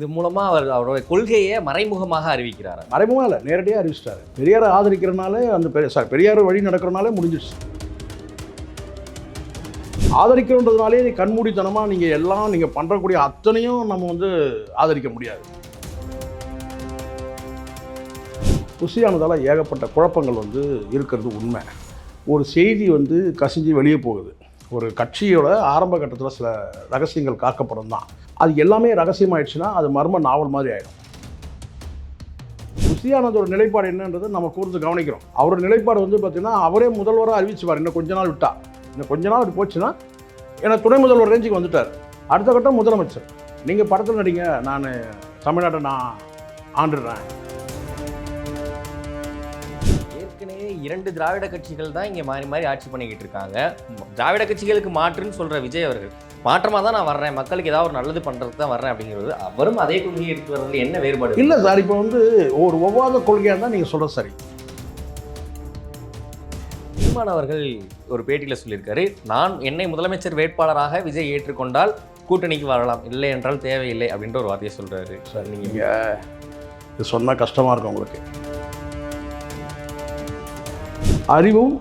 இது மூலமாக அவர் அவருடைய கொள்கையை மறைமுகமாக அறிவிக்கிறார். மறைமுகம் இல்லை நேரடியாக அறிவிச்சிட்டாரு. பெரியாரை ஆதரிக்கிறனாலே அந்த பெரிய சார் பெரியார் வழி நடக்கிறனாலே முடிஞ்சிடுச்சு ஆதரிக்கிறோன்றதுனாலே நீ கண்மூடித்தனமாக நீங்கள் எல்லாம் நீங்கள் பண்ணுறக்கூடிய அத்தனையும் நம்ம வந்து ஆதரிக்க முடியாது. ருசியானதால் ஏகப்பட்ட குழப்பங்கள் வந்து இருக்கிறது உண்மை. ஒரு செய்தி வந்து கசிஞ்சு வெளியே போகுது. ஒரு கட்சியோட ஆரம்ப கட்டத்தில் சில ரகசியங்கள் காக்கப்படும் தான். அது எல்லாமே ரகசியமாயிடுச்சுன்னா அது மர்ம நாவல் மாதிரி ஆயிடும். ருசியானதோட நிலைப்பாடு என்னன்றது நம்ம கூர்ந்து கவனிக்கிறோம். அவரோட நிலைப்பாடு வந்து பார்த்தீங்கன்னா அவரே முதல்வராக அறிவிச்சுவார். இன்னும் கொஞ்ச நாள் விட்டா. இன்னும் கொஞ்ச நாள் இப்படி போச்சுன்னா ஏன்னா துணை முதல்வர் ரேஞ்சுக்கு வந்துட்டார். அடுத்த கட்டம் முதலமைச்சர். நீங்கள் படத்தில் நடிங்க. நான் தமிழ்நாட்டை நான் ஆண்டுடுறேன் இரண்டு திராவிட கட்சிகள் தான் இங்க மாறி மாறி ஆட்சி பண்ணிக்கிட்டு இருக்காங்க. திராவிட கட்சிகளுக்கு மாற்றுன்னு சொல்ற விஜய் அவர்கள் மாற்றமா தான் நான் வர்றேன். மக்களுக்கு ஏதாவது ஒரு நல்லது பண்றதுக்கு தான் வர்றேன் அப்படிங்கிறது அவரும் அதே கொள்கையை எடுத்து வர்றதுல என்ன வேறுபாடு? இல்லை சார் இப்போ வந்து ஒரு ஒவ்வாத கொள்கையாக இருந்தால் நீங்கள் சொல்கிறது சரி. சீமான் அவர்கள் ஒரு பேட்டியில் சொல்லியிருக்காரு நான் என்னை முதலமைச்சர் வேட்பாளராக விஜய் ஏற்றுக்கொண்டால் கூட்டணிக்கு வரலாம். இல்லை என்றால் தேவையில்லை. அப்படின்ற ஒரு வார்த்தையை சொல்றாரு. சார் நீங்க நீங்கள் சொன்னால் கஷ்டமாக இருக்கும் உங்களுக்கு. அறிவும்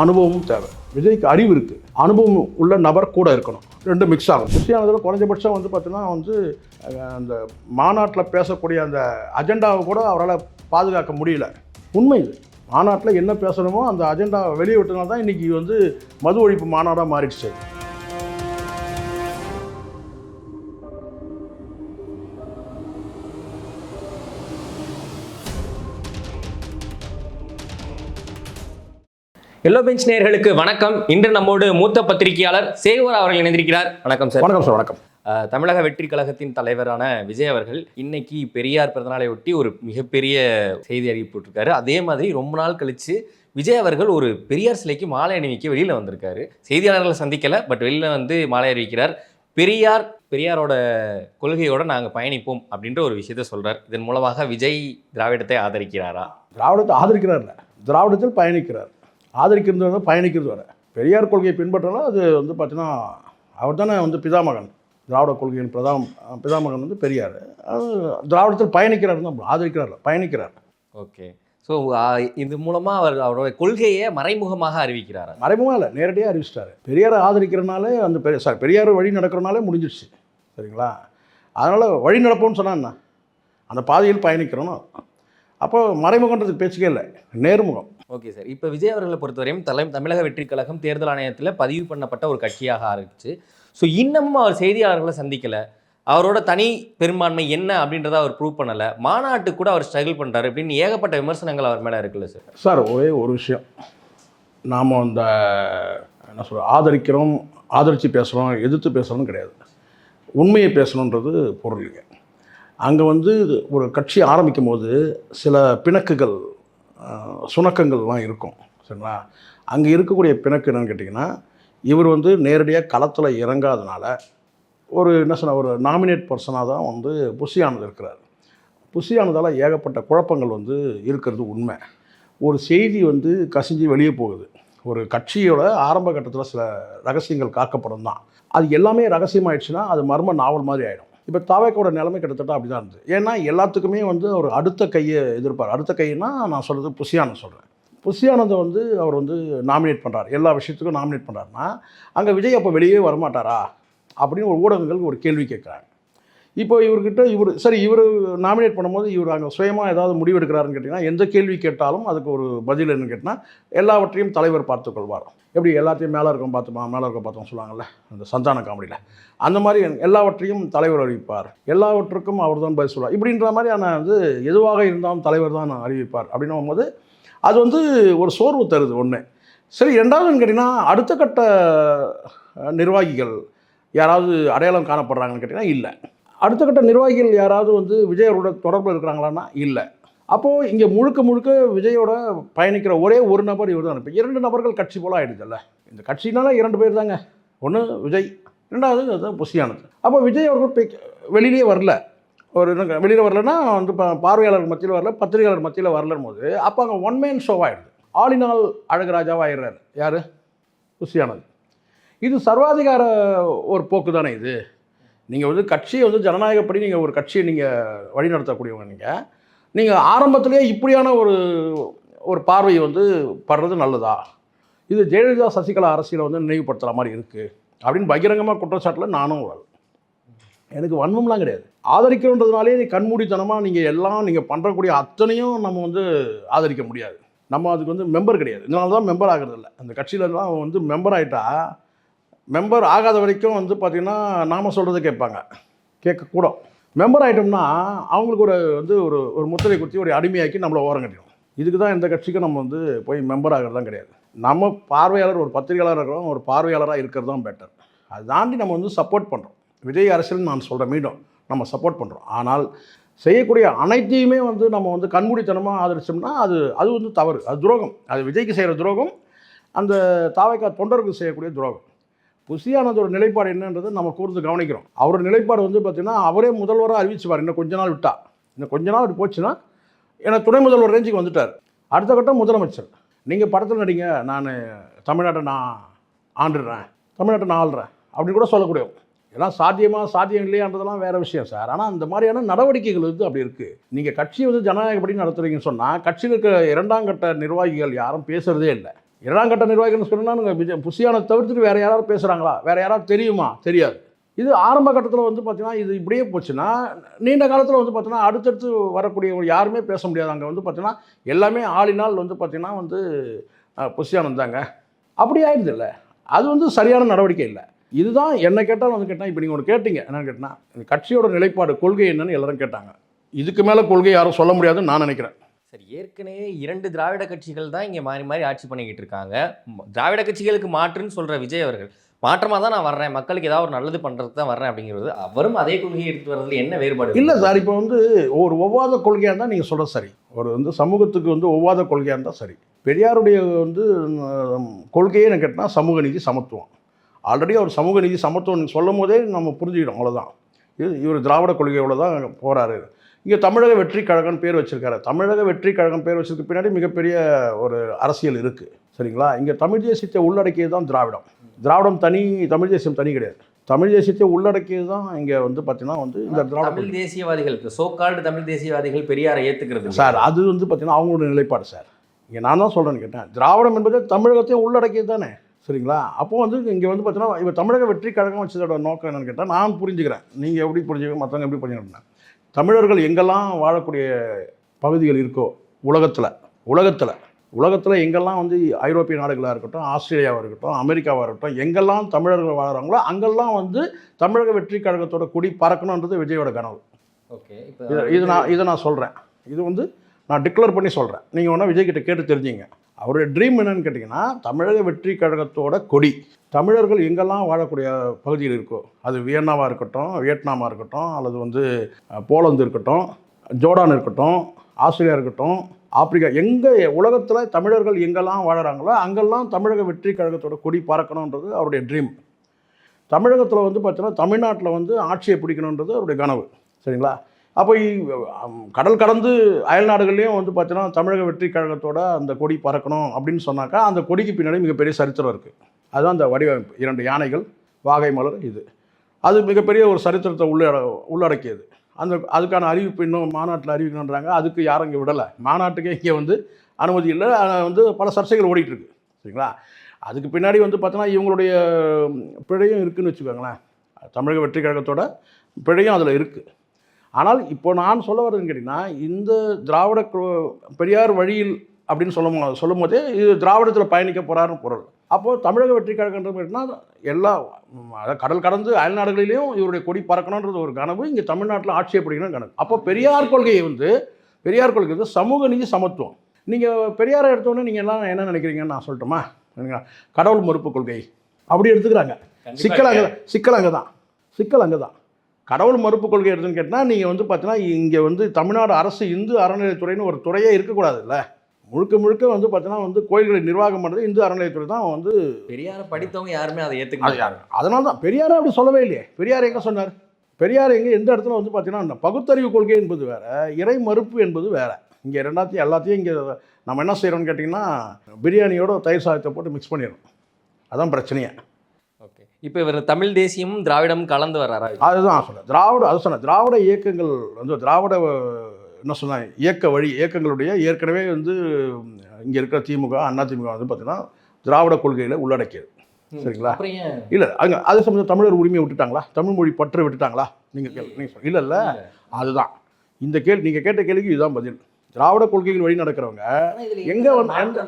அனுபவமும் தேவை. விஜய்க்கு அறிவு இருக்குது அனுபவம் உள்ள நபர் கூட இருக்கணும். ரெண்டு மிக்ஸ் ஆகும். விஷயானதில் குறைஞ்சபட்சம் வந்து பார்த்தீங்கன்னா வந்து அந்த மாநாட்டில் பேசக்கூடிய அந்த அஜெண்டாவை கூட அவரால் பாதுகாக்க முடியல. உண்மை இது. மாநாட்டில் என்ன பேசணுமோ அந்த அஜெண்டாவை வெளியே தான் இன்றைக்கி வந்து மது ஒழிப்பு மாநாடாக மாறிடுச்சு. எல்லோ பெஞ்ச் நேயர்களுக்கு வணக்கம். இன்று நம்மோடு மூத்த பத்திரிகையாளர் சேகர் அவர்கள் இணைந்திருக்கிறார். வணக்கம் சார் வணக்கம் சார் வணக்கம். தமிழக வெற்றி கழகத்தின் தலைவரான விஜய் அவர்கள் இன்னைக்கு பெரியார் பிறந்தநாளை ஒட்டி ஒரு மிகப்பெரிய செய்தி அறிவிப்பு விட்டிருக்காரு அதே மாதிரி ரொம்ப நாள் கழிச்சு விஜய் அவர்கள் ஒரு பெரியார் சிலைக்கு மாலை அணிவிக்க வெளியில வந்திருக்காரு. செய்தியாளர்களை சந்திக்கல பட் வெளியில வந்து மாலை அறிவிக்கிறார் பெரியார் பெரியாரோட கொள்கையோட நாங்க பயணிப்போம் அப்படின்ற ஒரு விஷயத்த சொல்றார். இதன் மூலமாக விஜய் திராவிடத்தை ஆதரிக்கிறாரா? திராவிடத்தை ஆதரிக்கிறார்ல. திராவிடத்தில் பயணிக்கிறார். ஆதரிக்கிறது வந்து பயணிக்கிறது வர. பெரியார் கொள்கையை பின்பற்றினா அது வந்து பார்த்தீங்கன்னா அவர் தானே வந்து பிதாமகன். திராவிட கொள்கையின் பிரதாம் பிதாமகன் வந்து பெரியார். அது திராவிடத்தில் பயணிக்கிறார் தான் ஆதரிக்கிறார்ல பயணிக்கிறார். ஓகே. ஸோ இது மூலமா அவர் அவரோட கொள்கையை மறைமுகமாக அறிவிக்கிறாரா? மறைமுகம் இல்லை நேரடியாக அறிவிச்சிட்டாரு. பெரியாரை ஆதரிக்கிறனாலே அந்த பெரிய சாரி பெரியார் வழி நடக்கிறனாலே முடிஞ்சிடுச்சு சரிங்களா? அதனால் வழி நடப்போம்னு சொன்னா என்ன? அந்த பாதையில் பயணிக்கிறோம். அப்போ மறைமுகன்றதுக்கு பேச்சுக்கே இல்லை நேர்முகம். Okay sir. இப்போ விஜய் அவர்களை பொறுத்தவரையும் தலை தமிழக வெற்றி கழகம் தேர்தல் ஆணையத்தில் பதிவு பண்ணப்பட்ட ஒரு கட்சியாக ஆரம்பிச்சு. ஸோ இன்னமும் அவர் செய்தியாளர்களை சந்திக்கலை. அவரோட தனி பெரும்பான்மை என்ன அப்படின்றத அவர் ப்ரூவ் பண்ணலை. மாநாட்டு கூட அவர் ஸ்ட்ரகிள் பண்ணுறாரு அப்படின்னு ஏகப்பட்ட விமர்சனங்கள் அவர் மேலே இருக்குல்ல சார்? சார் ஒரே ஒரு விஷயம். நாம் அந்த என்ன சொல்ற ஆதரிக்கிறோம் ஆதரித்து பேசுகிறோம் எதிர்த்து பேசுகிறோம் கிடையாது. உண்மையை பேசணுன்றது பொருள் இல்லைங்க. அங்கே வந்து ஒரு கட்சி ஆரம்பிக்கும் போது சில பிணக்குகள் சுணக்கங்கள்லாம் இருக்கும் சரிங்களா? அங்கே இருக்கக்கூடிய பிணக்கு என்னென்னு கேட்டிங்கன்னா இவர் வந்து நேரடியாக களத்தில் இறங்காதனால ஒரு என்ன சொன்ன ஒரு நாமினேட் பர்சனாக தான் வந்து புஷியானது இருக்கிறார். புஷியானதால் ஏகப்பட்ட குழப்பங்கள் வந்து இருக்கிறது உண்மை. ஒரு செய்தி வந்து கசிஞ்சு வெளியே போகுது. ஒரு கட்சியோட ஆரம்ப கட்டத்தில் சில ரகசியங்கள் காக்கப்படும் தான். அது எல்லாமே ரகசியமாயிடுச்சுன்னா அது மர்ம நாவல் மாதிரி ஆகிடும் இப்போ தாவேக்கோட நிலைமை கிட்டத்தட்ட அப்படி தான் இருந்தது. ஏன்னா எல்லாத்துக்குமே வந்து அவர் அடுத்த கையை எதிர்ப்பார். அடுத்த கைன்னா நான் சொல்கிறது புஷியானந்த் சொல்கிறேன் புஷியானந்தை வந்து அவர் வந்து நாமினேட் பண்ணுறார் எல்லா விஷயத்துக்கும் நாமினேட் பண்ணுறாருன்னா அங்கே விஜய் அப்போ வெளியே வரமாட்டாரா? அப்படின்னு ஒரு ஊடகங்கள் ஒரு கேள்வி கேட்குறாங்க. இப்போ இவர்கிட்ட இவர் சரி இவர் நாமினேட் பண்ணும்போது இவர் அங்கே சுயமாக ஏதாவது முடிவு எடுக்கிறாருன்னு கேட்டிங்கன்னா எந்த கேள்வி கேட்டாலும் அதுக்கு ஒரு பதில் என்னன்னு கேட்டால் எல்லாவற்றையும் தலைவர் பார்த்துக்கொள்வார் எப்படி எல்லாத்தையும் மேலே இருக்கும் பார்த்துமா மேலே இருக்க பார்த்தோம் சொல்லுவாங்கல்ல அந்த சந்தான காமெடியில். அந்த மாதிரி எல்லாவற்றையும் தலைவர் அறிவிப்பார். எல்லாவற்றுக்கும் அவர் தான் பதில் சொல்வார். இப்படின்ற மாதிரியான வந்து எதுவாக இருந்தாலும் தலைவர் தான் அறிவிப்பார் அப்படின்னும் போது அது வந்து ஒரு சோர்வு தருது ஒன்று சரி ரெண்டாவதுன்னு கேட்டிங்கன்னா அடுத்த கட்ட நிர்வாகிகள் யாராவது அடையாளம் காணப்படுறாங்கன்னு கேட்டிங்கன்னா இல்லை. அடுத்த கட்ட நிர்வாகிகள் யாராவது வந்து விஜயோட தொடர்பில் இருக்கிறாங்களான்னா இல்லை. அப்போது இங்கே முழுக்க முழுக்க விஜயோட பயணிக்கிற ஒரே ஒரு நபர் இவர் தான் இப்போ இரண்டு நபர்கள் கட்சி போல ஆகிடுதுல்ல இந்த கட்சினால இரண்டு பேர் தாங்க. ஒன்று விஜய் ரெண்டாவது அதுதான் புசியானது அப்போ விஜய் அவர்கள் போய் வெளியிலே வரல. ஒரு வெளியில் வரலன்னா வந்து பார்வையாளர் மத்தியில் வரல பத்திரிகையாளர் மத்தியில் வரலன்னு போது அப்போ அங்கே ஒன் மேன் ஷோ ஆகிடுது ஆளினால் அழகராஜாவாக ஆயிடுறாரு. யார்? புசியானது இது சர்வாதிகார ஒரு போக்கு தானே இது? நீங்கள் வந்து கட்சியை வந்து ஜனநாயகப்படி நீங்கள் ஒரு கட்சியை நீங்கள் வழிநடத்தக்கூடியவங்க நீங்கள் நீங்கள் ஆரம்பத்திலேயே இப்படியான ஒரு ஒரு பார்வை வந்து படுறது நல்லதா? இது ஜெயலலிதா சசிகலா அரசியலை வந்து நினைவுபடுத்துகிற மாதிரி இருக்குது அப்படின்னு பகிரங்கமாக குற்றச்சாட்டில் நானும் வரல எனக்கு வன்மம்லாம் கிடையாது. ஆதரிக்கிறன்றதுனாலே நீ கண்மூடித்தனமாக நீங்கள் எல்லாம் நீங்கள் பண்ணுறக்கூடிய அத்தனையும் நம்ம வந்து ஆதரிக்க முடியாது. நம்ம அதுக்கு வந்து மெம்பர் கிடையாது. இதனால தான் மெம்பர் ஆகிறது இல்லை அந்த கட்சியிலலாம் வந்து மெம்பர் ஆகிட்டா மெம்பர் ஆகாத வரைக்கும் வந்து பார்த்திங்கன்னா நாம் சொல்கிறத கேட்பாங்க. கேட்கக்கூடும். மெம்பர் ஆகிட்டோம்னா அவங்களுக்கு ஒரு வந்து ஒரு ஒரு முத்திரை குத்தி ஒரு அடிமையாக்கி நம்மளை ஓரம் கட்டிடும் இதுக்கு தான் எந்த கட்சிக்கும் நம்ம வந்து போய் மெம்பர் ஆகிறதுலாம் கிடையாது. நம்ம பார்வையாளர் ஒரு பத்திரிகையாளர் இருக்கிறோம் ஒரு பார்வையாளராக இருக்கிறது தான் பெட்டர் அதை தாண்டி நம்ம வந்து சப்போர்ட் பண்ணுறோம் விஜய் அரசியல் நான் சொல்கிறேன் மீண்டும் நம்ம சப்போர்ட் பண்ணுறோம் ஆனால் செய்யக்கூடிய அனைத்தையுமே வந்து நம்ம வந்து கண்மூடித்தனமாக ஆதரிச்சோம்னா அது அது வந்து தவறு. அது துரோகம். அது விஜய்க்கு செய்கிற துரோகம் அந்த தாவைக்கா தொண்டருக்கு செய்யக்கூடிய துரோகம். புசியானதோட நிலைப்பாடு என்னன்றது நம்ம கூர்ந்து கவனிக்கிறோம். அவரோட நிலைப்பாடு வந்து பார்த்திங்கன்னா அவரே முதல்வராக அறிவிச்சுவார். இன்னும் கொஞ்ச நாள் விட்டா. இன்னும் கொஞ்ச நாள் இப்படி போச்சுன்னா ஏன்னா துணை முதல்வர் ரேஞ்சுக்கு வந்துட்டார். அடுத்த கட்டம் முதலமைச்சர். நீங்கள் படத்தில் நடிங்க. நான் தமிழ்நாட்டை நான் ஆண்டுறேன். தமிழ்நாட்டை நான் ஆள்றேன். அப்படின்னு கூட சொல்லக்கூடிய எல்லாம் சாத்தியமாக சாத்தியம் இல்லையான்றதெல்லாம் வேறு விஷயம் சார். ஆனால் அந்த மாதிரியான நடவடிக்கைகள் வந்து அப்படி இருக்குது நீங்கள் கட்சியை வந்து ஜனநாயகப்படி நடத்துறீங்கன்னு சொன்னால் கட்சியில் இருக்கிற இரண்டாம் கட்ட நிர்வாகிகள் யாரும் பேசுகிறதே இல்லை. இரண்டாம் கட்ட நிர்வாகிகள்னு சொன்னால் விஜய் புசியானை தவிர்த்துட்டு வேறு யாராவது பேசுகிறாங்களா வேறு யாராவது தெரியுமா? தெரியாது. இது ஆரம்ப கட்டத்தில் வந்து பார்த்திங்கன்னா இது இப்படியே போச்சுன்னா நீண்ட காலத்தில் வந்து பார்த்தீங்கன்னா அடுத்தடுத்து வரக்கூடியவங்க யாருமே பேச முடியாது. அங்கே வந்து பார்த்தீங்கன்னா எல்லாமே ஆளினால் வந்து பார்த்திங்கன்னா வந்து அஹ், புசியானந்த் தாங்க. அப்படி ஆயிடுது இல்லை அது வந்து சரியான நடவடிக்கை இல்லை. இதுதான் என்ன கேட்டாலும் வந்து கேட்டால் இப்போ நீங்கள் ஒன்று கேட்டீங்க. என்னென்னு கேட்டால் இந்த கட்சியோட நிலைப்பாடு கொள்கை என்னன்னு எல்லாரும் கேட்டாங்க. இதுக்கு மேலே கொள்கை யாரும் சொல்ல முடியாதுன்னு நான் நினைக்கிறேன். சரி ஏற்கனவே இரண்டு திராவிட கட்சிகள் தான் இங்கே மாறி மாறி ஆட்சி பண்ணிக்கிட்டு இருக்காங்க. திராவிட கட்சிகளுக்கு மாற்றுன்னு சொல்கிற விஜய் அவர்கள் மாற்றமாக தான் நான் வர்றேன். மக்களுக்கு ஏதாவது ஒரு நல்லது பண்ணுறது தான் வர்றேன் அப்படிங்கிறது அவரும் அதே கொள்கையை எடுத்து வர்றதுல என்ன வேறுபாடு இல்லை சார் இப்போ வந்து ஒரு ஒவ்வாத கொள்கையாக இருந்தால் நீங்கள் சொல்கிறது சரி. ஒரு வந்து சமூகத்துக்கு வந்து ஒவ்வாத கொள்கையாக இருந்தால் சரி. பெரியாருடைய வந்து கொள்கையே என்ன கேட்டால் சமூக நீதி சமத்துவம். ஆல்ரெடி அவர் சமூக நீதி சமத்துவம் சொல்லும் போதே நம்ம புரிஞ்சுக்கிடும் அவ்வளோதான் இது இவர் திராவிட கொள்கையோட தான் போகிறாரு இங்கே தமிழக வெற்றி கழகம் பேர் வச்சிருக்காரு. தமிழக வெற்றி கழகம் பேர் வச்சிருக்க. பின்னாடி மிகப்பெரிய ஒரு அரசியல் இருக்குது சரிங்களா? இங்கே தமிழ் தேசியத்தை உள்ளடக்கியது தான் திராவிடம். திராவிடம் தனி தமிழ் தேசியம் தனி கிடையாது. தமிழ் தேசியத்தை உள்ளடக்கியது தான் இங்கே வந்து பார்த்தீங்கன்னா வந்து இந்த திராவிட தமிழ் தேசியவாதிகள் சோகால்டு தமிழ் தேசியவாதிகள் பெரியாரை ஏத்துக்கிறது இல்லையா? சார் அது வந்து பார்த்தீங்கன்னா அவங்களோட நிலைப்பாடு சார். இங்கே நான் தான் சொல்கிறேன்னு கேட்டேன். திராவிடம் என்பது தமிழகத்தையும் உள்ளடக்கியது தானே. சரிங்களா? அப்போ வந்து இங்கே வந்து பார்த்தீங்கன்னா இப்போ தமிழக வெற்றி கழகம் வச்சதோட நோக்கம் என்னன்னு கேட்டால் நான் புரிஞ்சுக்கிறேன். நீங்கள் எப்படி புரிஞ்சுக்க மற்றவங்க எப்படி புரிஞ்சுக்கணும் தமிழர்கள் எங்கெல்லாம் வாழக்கூடிய பகுதிகள் இருக்கோ உலகத்தில் உலகத்தில் உலகத்தில் எங்கெல்லாம் வந்து ஐரோப்பிய நாடுகளாக இருக்கட்டும் ஆஸ்திரேலியாவாக இருக்கட்டும் அமெரிக்காவாக இருக்கட்டும் எங்கெல்லாம் தமிழர்கள் வாழுறாங்களோ அங்கெல்லாம் வந்து தமிழக வெற்றி கழகத்தோட கொடி பறக்கணுன்றது விஜயோட கனவு. ஓகே இது நான் இதை நான் சொல்கிறேன் இது வந்து நான் டிக்ளேர் பண்ணி சொல்கிறேன் நீங்கள் வேணால் விஜய் கிட்ட கேட்டு தெரிஞ்சுங்க. அவருடைய ட்ரீம் என்னன்னு கேட்டிங்கன்னா தமிழக வெற்றி கழகத்தோட கொடி. தமிழர்கள் எங்கெல்லாம் வாழக்கூடிய பகுதியில் இருக்கோ அது வியன்னாவாக இருக்கட்டும் வியட்நாமாக இருக்கட்டும் அல்லது வந்து போலந்து இருக்கட்டும் ஜோர்டான் இருக்கட்டும் ஆஸ்திரேலியா இருக்கட்டும் ஆப்பிரிக்கா எங்கே உலகத்தில் தமிழர்கள் எங்கெல்லாம் வாழுறாங்களோ அங்கெல்லாம் தமிழக வெற்றி கழகத்தோட கொடி பறக்கணுன்றது அவருடைய ட்ரீம் தமிழகத்தில் வந்து பார்த்தீங்கன்னா தமிழ்நாட்டில் வந்து ஆட்சியை பிடிக்கணுன்றது அவருடைய கனவு. சரிங்களா? அப்போ கடல் கடந்து அயல் நாடுகள்லேயும் வந்து பார்த்தீங்கன்னா தமிழக வெற்றி கழகத்தோட அந்த கொடி பறக்கணும் அப்படின்னு சொன்னாக்கா அந்த கொடிக்கு பின்னாடி மிகப்பெரிய சரித்திரம் இருக்குது அதுதான் அந்த வடிவமைப்பு. இரண்டு யானைகள் வாகை மலர் இது. அது மிகப்பெரிய ஒரு சரித்திரத்தை உள்ளட உள்ளடக்கியது. அந்த அதுக்கான அறிவிப்பு இன்னும் மாநாட்டில் அறிவிக்கணுன்றாங்க அதுக்கு யாரும் இங்கே விடலை. மாநாட்டுக்கே இங்கே வந்து அனுமதி இல்லை. ஆனால் வந்து பல சர்ச்சைகள் ஓடிட்டுருக்கு. சரிங்களா? அதுக்கு பின்னாடி வந்து பார்த்தோன்னா இவங்களுடைய பிழையும் இருக்குதுன்னு வச்சுக்கோங்களேன். தமிழக வெற்றி கழகத்தோட பிழையும் அதில் இருக்குது ஆனால் இப்போ நான் சொல்ல வர்றதுன்னு கேட்டிங்கன்னா இந்த திராவிட பெரியார் வழியில் அப்படின்னு சொல்லும் போ- சொல்லும் போதே இது திராவிடத்தில் பயணிக்க போகிறாருன்னு பொருள். அப்போது தமிழக வெற்றி கழகன்றது எப்படின்னா எல்லா அதாவது கடல் கடந்து அயல் நாடுகளிலையும் இவருடைய கொடி பறக்கணுன்றது ஒரு கனவு இங்கே தமிழ்நாட்டில் ஆட்சியை பிடிக்கணும் கனவு. அப்போ பெரியார் கொள்கையை வந்து பெரியார் கொள்கை வந்து சமூக நீதி சமத்துவம். நீங்கள் பெரியாரை எடுத்தோன்னே நீங்கள் எல்லாம் என்ன நினைக்கிறீங்கன்னு நான் சொல்லட்டுமா? கடவுள் மறுப்பு கொள்கை. அப்படி எடுத்துக்கிறாங்க. சிக்கல் அங்கே சிக்கல் அங்கே தான் சிக்கல் அங்கே தான் கடவுள் மறுப்பு கொள்கை எடுத்துன்னு கேட்டால் நீங்கள் வந்து பார்த்தீங்கன்னா இங்கே வந்து தமிழ்நாடு அரசு இந்து அறநிலையத்துறைன்னு ஒரு துறையே இருக்கக்கூடாதுல்ல. முழுக்க முழுக்க வந்து பார்த்தீங்கன்னா வந்து கோயில்களை நிர்வாகம் பண்ணுறது இந்து அறநிலையத்துறை தான் வந்து பெரியாரை படித்தவங்க யாருமே அதை யாரு அதனால தான் பெரியாரே அப்படி சொல்லவே இல்லையே. பெரியார் எங்கே சொன்னார்? பெரியார் எங்கே எந்த இடத்துல வந்து பார்த்தீங்கன்னா அந்த பகுத்தறிவு கொள்கை என்பது வேற இறை மறுப்பு என்பது வேற. இங்கே ரெண்டாத்தையும் எல்லாத்தையும் இங்கே நம்ம என்ன செய்கிறோம்னு கேட்டிங்கன்னா பிரியாணியோட தயிர் சாதத்தை போட்டு மிக்ஸ் பண்ணிடுறோம். அதான் பிரச்சனையே. இப்போ இவர் தமிழ் தேசியமும் திராவிடமும் கலந்து வர்றாரா? அதுதான் சொன்னேன். திராவிட அது சொன்னேன். திராவிட இயக்கங்கள் வந்து திராவிட என்ன சொன்னேன் இயக்க வழி இயக்கங்களுடைய ஏற்கனவே வந்து இங்கே இருக்கிற திமுக அண்ணா திமுக வந்து பார்த்தீங்கன்னா திராவிட கொள்கைகளை உள்ளடக்கியது. சரிங்களா? இல்லை அங்கே அதே சமயம் தமிழர் உரிமையை விட்டுட்டாங்களா? தமிழ் மொழி பற்று விட்டுட்டாங்களா? நீங்கள் கேள்வி நீங்கள் இல்லை இல்லை. அதுதான். இந்த கேள்வி நீங்கள் கேட்ட கேள்விக்கு இதுதான் பதில். திராவிட கொள்கைகள் வழி நடக்கிறவங்க எங்க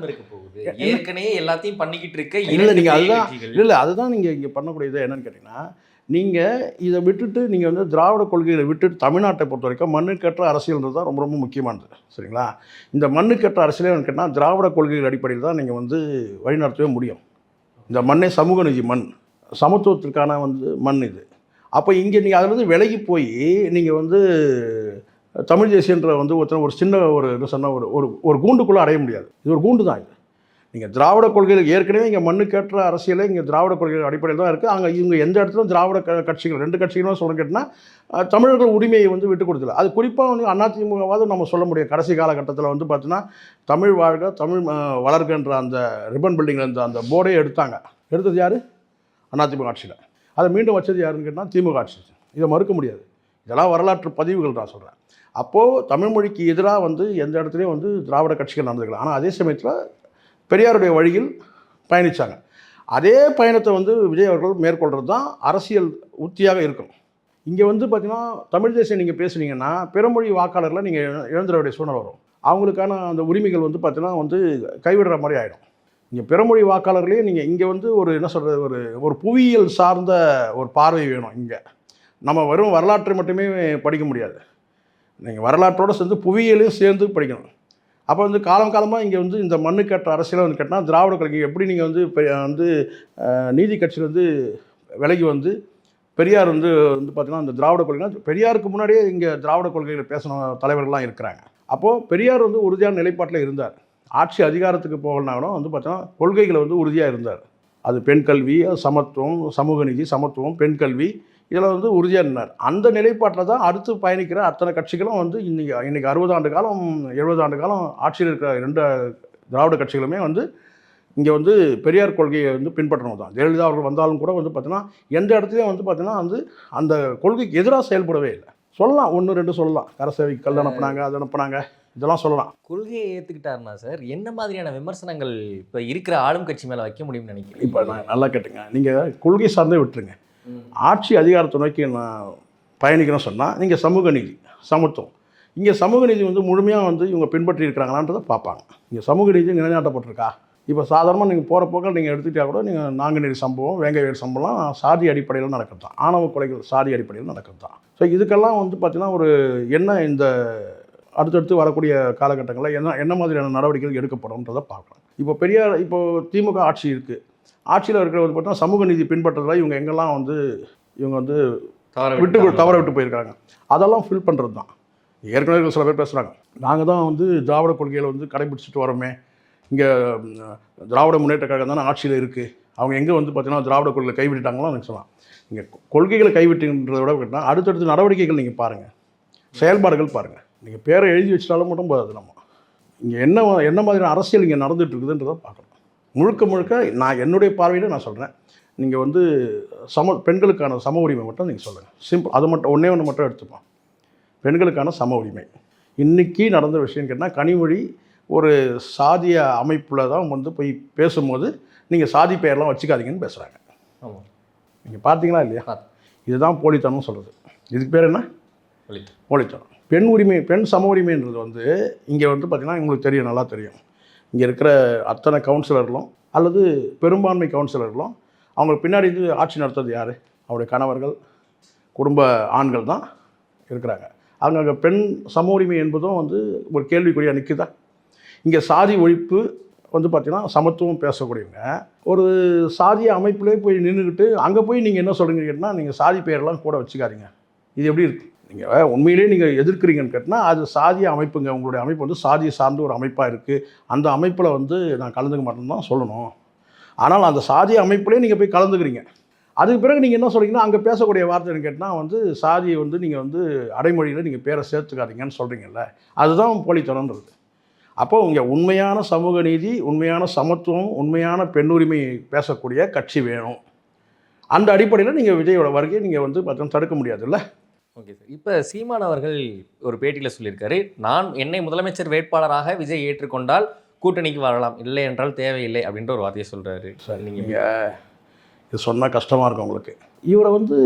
இருக்க போகுது? ஏற்கனவே எல்லாத்தையும் பண்ணிக்கிட்டு இருக்க இல்லை பெரிய அதுதான். இல்லை இல்லை அதுதான் நீங்கள் இங்கே பண்ணக்கூடியது என்னன்னு கேட்டிங்கன்னா நீங்கள் இதை விட்டுட்டு நீங்கள் வந்து திராவிட கொள்கைகளை விட்டுட்டு தமிழ்நாட்டை பொறுத்த வரைக்கும் மண்ணுக்கற்ற அரசியல்ன்றது தான் ரொம்ப ரொம்ப முக்கியமானது. சரிங்களா? இந்த மண்ணுக்கற்ற அரசியலே கேட்டால் திராவிட கொள்கைகள் அடிப்படையில் தான் நீங்கள் வந்து வழிநடத்தவே முடியும். இந்த மண்ணே சமூக நீதி மண். சமத்துவத்திற்கான வந்து மண் இது. அப்போ இங்கே நீங்கள் அதிலிருந்து விலகி போய் நீங்கள் வந்து தமிழ் தேசியன்ற வந்து ஒருத்தர் ஒரு சின்ன ஒரு என்ன சொன்ன ஒரு ஒரு ஒரு கூண்டுக்குள்ளே அடைய முடியாது. இது ஒரு கூண்டு தான் இது. நீங்கள் திராவிட கொள்கைகள் ஏற்கனவே இங்கே மண்ணுக்கேற்ற அரசியலே இங்கே திராவிட கொள்கைகள் அடிப்படையில் தான் இருக்குது அங்கே இவங்க எந்த இடத்துல திராவிட க கட்சிகள் ரெண்டு கட்சிகளும் சொல்ல கேட்டால் தமிழர்கள் உரிமையை வந்து விட்டு கொடுத்துல அது குறிப்பாக வந்து அதிமுகவாவது நம்ம சொல்ல முடியும். கடைசி காலகட்டத்தில் வந்து பார்த்தீங்கன்னா தமிழ் வாழ்க தமிழ் அஹ், அந்த ரிப்பன் பில்டிங்கில் இருந்த அந்த போர்டே எடுத்தாங்க. எடுத்தது யார்? அதிமுக ஆட்சியில். அதை மீண்டும் வச்சது யாருன்னு கேட்டால் திமுக ஆட்சி. இதை மறுக்க முடியாது. இதெல்லாம் வரலாற்று பதிவுகள் நான் சொல்கிறேன் அப்போது தமிழ் மொழிக்கு எதிராக வந்து எந்த இடத்துலையும் வந்து திராவிட கட்சிகள் நடந்துக்கலாம் ஆனால் அதே சமயத்தில் பெரியாருடைய வழியில் பயணித்தாங்க அதே பயணத்தை வந்து விஜய் அவர்கள் மேற்கொள்கிறது தான் அரசியல் உத்தியாக இருக்கும். இங்கே வந்து பார்த்திங்கன்னா தமிழ் தேசியம் நீங்கள் பேசுனீங்கன்னா பிறமொழி வாக்காளரில் நீங்கள் இழந்துட வேண்டிய சூழ்நிலை வரும். அவங்களுக்கான அந்த உரிமைகள் வந்து பார்த்திங்கன்னா வந்து கைவிடுற மாதிரி ஆகிடும் இங்கே பிறமொழி வாக்காளர்களே நீங்கள் இங்கே வந்து ஒரு என்ன சொல்கிறது ஒரு ஒரு புவியியல் சார்ந்த ஒரு பார்வை வேணும் இங்கே. நம்ம வெறும் வரலாற்றை மட்டுமே படிக்க முடியாது. நீங்கள் வரலாற்றோடு சேர்ந்து புவியியலையும் சேர்ந்து படிக்கணும். அப்போ வந்து காலம் காலமாக இங்கே வந்து இந்த மண்ணுக்கற்ற அரசியலை வந்து கேட்டால் திராவிட கொள்கை எப்படி நீங்கள் வந்து பெ- வந்து நீதி கட்சியில் வந்து விலகி வந்து பெரியார் வந்து வந்து பார்த்திங்கன்னா இந்த திராவிட கொள்கைனா பெரியாருக்கு முன்னாடியே இங்கே திராவிட கொள்கைகளை பேசின தலைவர்கள்லாம் இருக்கிறாங்க. அப்போது பெரியார் வந்து உறுதியான நிலைப்பாட்டில் இருந்தார். ஆட்சி அதிகாரத்துக்கு போகலனாலும் வந்து பார்த்தீங்கன்னா கொள்கைகளை வந்து உறுதியாக இருந்தார். அது பெண் கல்வி சமத்துவம் சமூக நீதி சமத்துவம் பெண் கல்வி இதில் வந்து உறுதியாக இருந்தார் அந்த நிலைப்பாட்டில் தான் அடுத்து பயணிக்கிற அத்தனை கட்சிகளும் வந்து இன்னைக்கு இன்னைக்கு அறுபது ஆண்டு காலம் எழுபது ஆண்டு காலம் ஆட்சியில் இருக்கிற ரெண்டு திராவிட கட்சிகளுமே வந்து இங்கே வந்து பெரியார் கொள்கையை வந்து பின்பற்றணும் தான். ஜெயலலிதா அவர்கள் வந்தாலும் கூட வந்து பார்த்தீங்கன்னா எந்த இடத்துலையும் வந்து பார்த்தீங்கன்னா வந்து அந்த கொள்கைக்கு எதிராக செயல்படவே இல்லை. சொல்லலாம் ஒன்று ரெண்டு சொல்லலாம். கரசேவைக்கு கல் அனுப்புனாங்க அது அனுப்புனாங்க இதெல்லாம் சொல்லலாம். கொள்கையை ஏத்துக்கிட்டாருன்னா சார்? என்ன மாதிரியான விமர்சனங்கள் இப்ப இருக்கிற ஆளும் கட்சி மேல வைக்க முடியும்னு நினைக்கிறேன் இப்போ நான் நல்லா கேட்டுங்க. நீங்கள் கொள்கை சார்ந்தே விட்டுருங்க. ஆட்சி அதிகாரத்தை நோக்கி நான் பயணிக்கிறேன்னு சொன்னால் நீங்கள் சமூக நீதி சமத்துவம். இங்கே சமூக நீதி வந்து முழுமையாக வந்து இவங்க பின்பற்றி இருக்கிறாங்களான்றதை பார்ப்பாங்க. இங்கே சமூக நீதி நிலைநாட்டப்பட்டிருக்கா? இப்போ சாதாரணமாக நீங்கள் போகிற போக்கில் நீங்கள் எடுத்துக்கிட்டால் கூட நீங்கள் நாங்குநேரி சம்பவம் வேங்கவேல் சம்பவம் சாதி அடிப்படையில் நடக்கிறது தான். ஆணவ கொலைகள் சாதி அடிப்படையில் நடக்கிறது தான். ஸோ இதுக்கெல்லாம் வந்து பார்த்திங்கன்னா ஒரு என்ன இந்த அடுத்தடுத்து வரக்கூடிய காலகட்டங்களில் என்ன என்ன மாதிரியான நடவடிக்கைகள் எடுக்கப்படும்ன்றதை பார்க்கலாம். இப்போ பெரியார் இப்போ திமுக ஆட்சி இருக்குது ஆட்சியில் இருக்கிறவர் பார்த்தா சமூக நீதி பின்பற்றதில் இவங்க எங்கெல்லாம் வந்து இவங்க வந்து விட்டு தவற விட்டு போயிருக்காங்க அதெல்லாம் ஃபில் பண்ணுறது தான் ஏற்கனவே சில பேர் பேசுகிறாங்க நாங்கள் தான் வந்து திராவிட கொள்கைகளை வந்து கடைபிடிச்சிட்டு வரோமே. இங்கே திராவிட முன்னேற்ற கழகம் தானே ஆட்சியில் இருக்குது அவங்க எங்கே வந்து பார்த்தீங்கன்னா திராவிட கொள்கைகளை கைவிட்டுட்டாங்களோ எனக்கு சொல்லலாம். நீங்கள் கொள்கைகளை கைவிட்டுன்றதை விட கேட்டால் அடுத்தடுத்த நடவடிக்கைகள் நீங்கள் பாருங்கள் செயல்பாடுகள் பாருங்கள் நீங்கள் பேரை எழுதி வச்சிட்டாலும் மட்டும் போதாது நம்ம. இங்கே என்ன என்ன மாதிரியான அரசியல் இங்கே நடந்துட்டு இருக்குதுன்றதை பார்க்கணும். முழுக்க முழுக்க நான் என்னுடைய பார்வையில் நான் சொல்கிறேன் நீங்கள் வந்து சம பெண்களுக்கான சம உரிமை மட்டும் நீங்கள் சொல்லுங்கள் சிம்பிள் அது மட்டும் ஒன்றே ஒன்று மட்டும் எடுத்துப்போம். பெண்களுக்கான சம உரிமை. இன்றைக்கி நடந்த விஷயம் கேட்டால் கனிமொழி ஒரு சாதிய அமைப்பில் தான் வந்து போய் பேசும்போது நீங்கள் சாதி பெயர்லாம் வச்சுக்காதீங்கன்னு பேசுகிறாங்க ஆமா. நீங்கள் பார்த்தீங்களா இல்லையா. இதுதான் போலித்தனம் சொல்கிறது இதுக்கு பேர் என்ன. போலித்தனம். பெண் உரிமை பெண் சம உரிமைன்றது வந்து இங்கே வந்து பார்த்திங்கன்னா உங்களுக்கு தெரியும் நல்லா தெரியும். இங்கே இருக்கிற அத்தனை கவுன்சிலர்களும் அல்லது பெரும்பான்மை கவுன்சிலர்களும் அவங்களுக்கு பின்னாடி இருந்து ஆட்சி நடத்துறது யார்? அவருடைய கணவர்கள் குடும்ப ஆண்கள் தான் இருக்கிறாங்க. அவங்க அங்கே பெண் சம உரிமை என்பதும் வந்து ஒரு கேள்விக்குறியாக நிற்குதா இங்கே சாதி ஒழிப்பு வந்து பார்த்திங்கன்னா சமத்துவம் பேசக்கூடியவங்க. ஒரு சாதிய அமைப்பிலே போய் நின்றுக்கிட்டு அங்கே போய் நீங்கள் என்ன சொல்கிறீங்கன்னா நீங்கள் சாதி பெயரெல்லாம் கூட வச்சுக்காதீங்க. இது எப்படி இருக்குது நீங்கள் உண்மையிலேயே நீங்கள் எதிர்க்கிறீங்கன்னு கேட்டால் அது சாதிய அமைப்புங்க. உங்களுடைய அமைப்பு வந்து சாதியை சார்ந்த ஒரு அமைப்பாக இருக்குது அந்த அமைப்பில் வந்து நான் கலந்துக்க மாட்டேன்னு தான் சொல்லணும். ஆனால் அந்த சாதிய அமைப்பிலே நீங்கள் போய் கலந்துக்கிறீங்க. அதுக்கு பிறகு நீங்கள் என்ன சொல்கிறீங்கன்னா அங்கே பேசக்கூடிய வார்த்தைன்னு கேட்டால் வந்து சாதியை வந்து நீங்கள் வந்து அடைமொழியில் நீங்கள் பேரை சேர்த்துக்காதீங்கன்னு சொல்கிறீங்கல்ல அதுதான் போலித்தனம்ன்றது அப்போ இங்கே உண்மையான சமூக நீதி உண்மையான சமத்துவம் உண்மையான பெண்ணுரிமை பேசக்கூடிய கட்சி வேணும். அந்த அடிப்படையில் நீங்கள் விஜயோட வருகையை நீங்கள் வந்து பார்த்தீங்கன்னா தடுக்க முடியாதுல்ல? Okay sir. இப்போ சீமான் அவர்கள் ஒரு பேட்டியில் சொல்லியிருக்காரு நான் என்னை முதலமைச்சர் வேட்பாளராக விஜய் ஏற்றுக்கொண்டால் கூட்டணிக்கு வரலாம். இல்லை என்றால் தேவையில்லை அப்படின்ற ஒரு வார்த்தையை சொல்றாரு. சார் நீங்க நீங்கள் இது சொன்னால் கஷ்டமாக இருக்கும் உங்களுக்கு. இவரை வந்து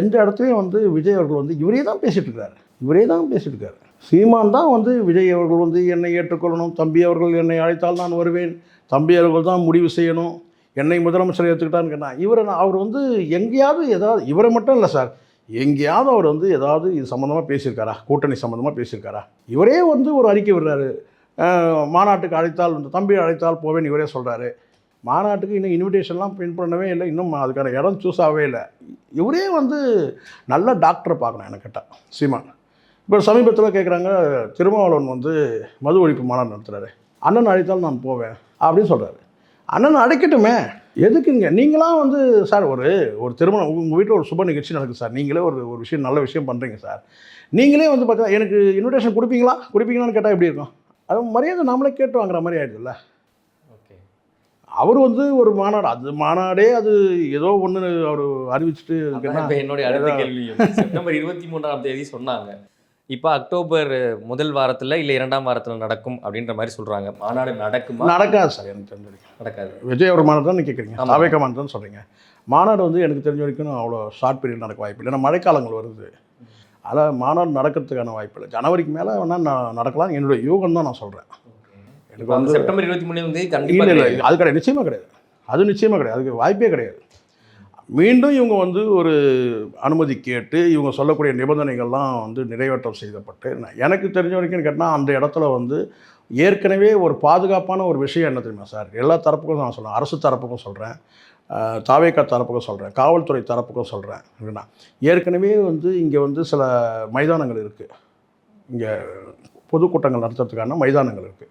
எந்த இடத்துலையும் வந்து விஜய் அவர்கள் வந்து இவரே தான் பேசிட்டு இருக்காரு. இவரே தான் பேசிட்டு இருக்காரு. சீமான் தான் வந்து விஜய் அவர்கள் வந்து என்னை ஏற்றுக்கொள்ளணும். தம்பி அவர்கள் என்னை அழைத்தால் நான் வருவேன். தம்பி அவர்கள் தான் முடிவு செய்யணும். என்னை முதலமைச்சர் ஏற்றுக்கிட்டான்னு கேட்டான் இவரை அவர் வந்து எங்கேயாவது ஏதாவது இவரை மட்டும் இல்லை சார். எங்கேயாவது அவர் வந்து ஏதாவது இது சம்மந்தமாக பேசியிருக்காரா? கூட்டணி சம்மந்தமாக பேசியிருக்காரா? இவரே வந்து ஒரு அறிக்கை விடுறாரு. மாநாட்டுக்கு அழைத்தால் வந்து தம்பி அழைத்தால் போவேன் இவரே சொல்கிறாரு மாநாட்டுக்கு இன்னும் இன்விடேஷன்லாம் பின் பண்ணவே இல்லை. இன்னும் அதுக்கான இடம் சூஸ் ஆகவே இல்லை. இவரே வந்து நல்ல டாக்டரை பார்க்கணும் எனக்கு கேட்டால் சீமான். இப்போ சமீபத்தில் கேட்குறாங்க திருமாவளவன் வந்து மது ஒழிப்பு மாநாடு நடத்துகிறாரு அண்ணன் அழைத்தால் நான் போவேன் அப்படின்னு சொல்கிறாரு அண்ணன் அழைக்கட்டுமே எதுக்குங்க? நீங்களாம் வந்து சார் ஒரு ஒரு திருமணம் உங்கள் வீட்டில் ஒரு சுப நிகழ்ச்சி நடக்குது சார். நீங்களே ஒரு ஒரு விஷயம் நல்ல விஷயம் பண்ணுறீங்க சார். நீங்களே வந்து பார்த்தா எனக்கு இன்விடேஷன் கொடுப்பீங்களா? கொடுப்பீங்களான்னு கேட்டால் எப்படி இருக்கும்? அது மரியாதை நாமளே கேட்டு வாங்குற மாதிரி ஆயிடுதுல்ல. ஓகே. அவர் வந்து ஒரு மாநாடு அது மாநாடே அது ஏதோ ஒன்று அவர் அறிவிச்சிட்டு என்னுடைய அடுத்த கேள்வி செப்டம்பர் இருபத்தி மூன்றாம் தேதி சொன்னாங்க. இப்போ அக்டோபர் முதல் வாரத்துல இல்ல இரண்டாம் வாரத்துல நடக்கும் அப்படின்ற மாதிரி சொல்றாங்க. மாநாடு நடக்குமா? நடக்காது சார் எனக்கு தெரிஞ்ச வரைக்கும். நடக்காது. விஜய் அவர் மாநாடு தான் கேட்குறீங்க ஆமா. தாவேக்கா மாநாடு சொல்கிறீங்க மாநாடு வந்து எனக்கு தெரிஞ்ச வரைக்கும் அவ்வளோ ஷார்ட் பீரியட் நடக்க வாய்ப்பு இல்லை மழைக்காலங்கள் வருது. அதில் மாநாடு நடக்கிறதுக்கான வாய்ப்பு இல்லை. ஜனவரிக்கு மேலே வேணால் நான் நடக்கலாம். என்னுடைய யூகம் தான் நான் சொல்கிறேன் எனக்கு வந்து செப்டம்பர் இருபத்தி மூணு வந்து கண்டிப்பா இல்லை. அது கிடையாது. நிச்சயமாக கிடையாது. அது நிச்சயமாக கிடையாது. அதுக்கு வாய்ப்பே கிடையாது. மீண்டும் இவங்க வந்து ஒரு அனுமதி கேட்டு இவங்க சொல்லக்கூடிய நிபந்தனைகள்லாம் வந்து நிறைவேற்றம் செய்யப்பட்டு எனக்கு தெரிஞ்ச வரைக்கும் கேட்டால் அந்த இடத்துல வந்து ஏற்கனவே ஒரு பாதுகாப்பான ஒரு விஷயம் என்ன தெரியுமா சார்? எல்லா தரப்புக்கும் நான் சொல்கிறேன் அரசு தரப்புக்கும் சொல்கிறேன் தாவேக்கா தரப்புக்கும் சொல்கிறேன் காவல்துறை தரப்புக்கும் சொல்கிறேன் அப்படின்னா ஏற்கனவே வந்து இங்கே வந்து சில மைதானங்கள் இருக்குது இங்கே பொதுக்கூட்டங்கள் நடத்துறதுக்கான மைதானங்கள் இருக்குது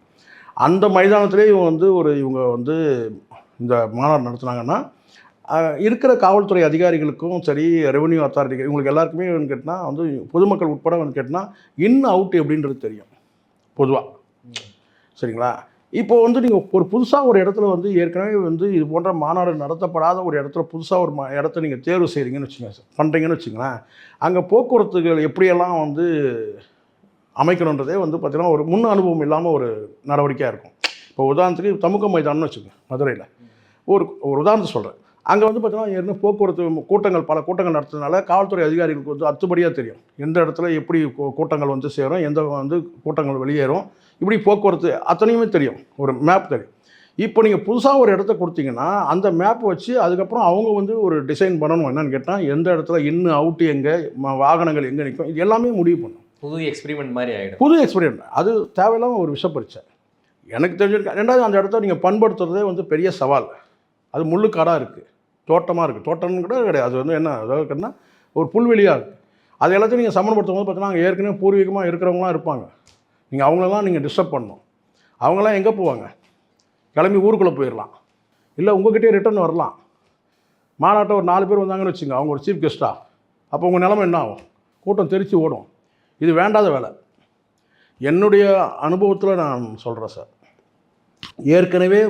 அந்த மைதானத்திலே இவங்க வந்து ஒரு இவங்க வந்து இந்த மாநாடு நடத்துனாங்கன்னா இருக்கிற காவல்துறை அதிகாரிகளுக்கும் சரி ரெவன்யூ அத்தாரிட்டி இவங்களுக்கு எல்லாருக்குமே வந்து கேட்டால் வந்து பொதுமக்கள் உட்பட வந்து கேட்டால் இன் அவுட் எப்படின்றது தெரியும் பொதுவாக சரிங்களா? இப்போ வந்து நீங்கள் ஒரு புதுசாக ஒரு இடத்துல வந்து ஏற்கனவே வந்து இது போன்ற மாநாடு நடத்தப்படாத ஒரு இடத்துல புதுசாக ஒரு ம இடத்த நீங்கள் தேர்வு செய்கிறீங்கன்னு வச்சுக்கோங்க சார் பண்ணுறீங்கன்னு வச்சுங்களேன் அங்கே போக்குவரத்துகள் எப்படியெல்லாம் வந்து அமைக்கணுன்றதே வந்து பார்த்திங்கன்னா ஒரு முன் அனுபவம் இல்லாமல் ஒரு நடவடிக்கையாக இருக்கும். இப்போ உதாரணத்துக்கு தமுக மைதானம்னு வச்சுக்கோங்க மதுரையில். ஒரு ஒரு உதாரணத்தை சொல்கிறேன் அங்கே வந்து பார்த்தீங்கன்னா ஏற்கனவே போக்குவரத்து கூட்டங்கள் பல கூட்டங்கள் நடத்துறதுனால காவல்துறை அதிகாரிகளுக்கு வந்து அத்துபடியாக தெரியும். எந்த இடத்துல எப்படி கூட்டங்கள் வந்து சேரும் எந்த வந்து கூட்டங்கள் வெளியேறும் இப்படி போக்குவரத்து அத்தனையுமே தெரியும். ஒரு மேப் தெரியும். இப்போ நீங்கள் புதுசாக ஒரு இடத்த கொடுத்தீங்கன்னா அந்த மேப் வச்சு அதுக்கப்புறம் அவங்க வந்து ஒரு டிசைன் பண்ணணும். என்னன்னு கேட்டால் எந்த இடத்துல இன்னும் அவுட்டு எங்கே வாகனங்கள் எங்கே நிற்கும் இது எல்லாமே முடிவு பண்ணும். புது எக்ஸ்பெரிமெண்ட் மாதிரி ஆயிடும். புது எக்ஸ்பீரியன்ஸ் அது தேவையில்லாமல் ஒரு விஷ பரீட்சை எனக்கு தெரிஞ்சிருக்க ரெண்டாவது அந்த இடத்த நீங்கள் பண்படுத்துறதே வந்து பெரிய சவால். அது முள்ளுக்காடாக இருக்குது தோட்டமாக இருக்குது தோட்டம்னு கூட கிடையாது. அது வந்து என்ன? அதாவது என்ன ஒரு புல்வெளியாக இருக்குது அது எல்லாத்தையும் நீங்கள் சமன்படுத்தும் போது பார்த்தீங்கன்னா அங்கே ஏற்கனவே பூர்வீகமாக இருக்கிறவங்களாம் இருப்பாங்க. நீங்கள் அவங்களெல்லாம் நீங்கள் டிஸ்டர்ப் பண்ணணும். அவங்களாம் எங்கே போவாங்க? கிளம்பி ஊருக்குள்ளே போயிடலாம் இல்லை உங்ககிட்டயே ரிட்டர்ன் வரலாம். மாநாட்டை ஒரு நாலு பேர் வந்தாங்கன்னு வச்சுங்க அவங்க ஒரு சீஃப் கெஸ்ட்டாக அப்போ உங்கள் நிலமை என்ன ஆகும்? கூட்டம் தெரித்து ஓடும். இது வேண்டாத வேலை. என்னுடைய அனுபவத்தில் நான் சொல்கிறேன் சார். ஏற்கனவே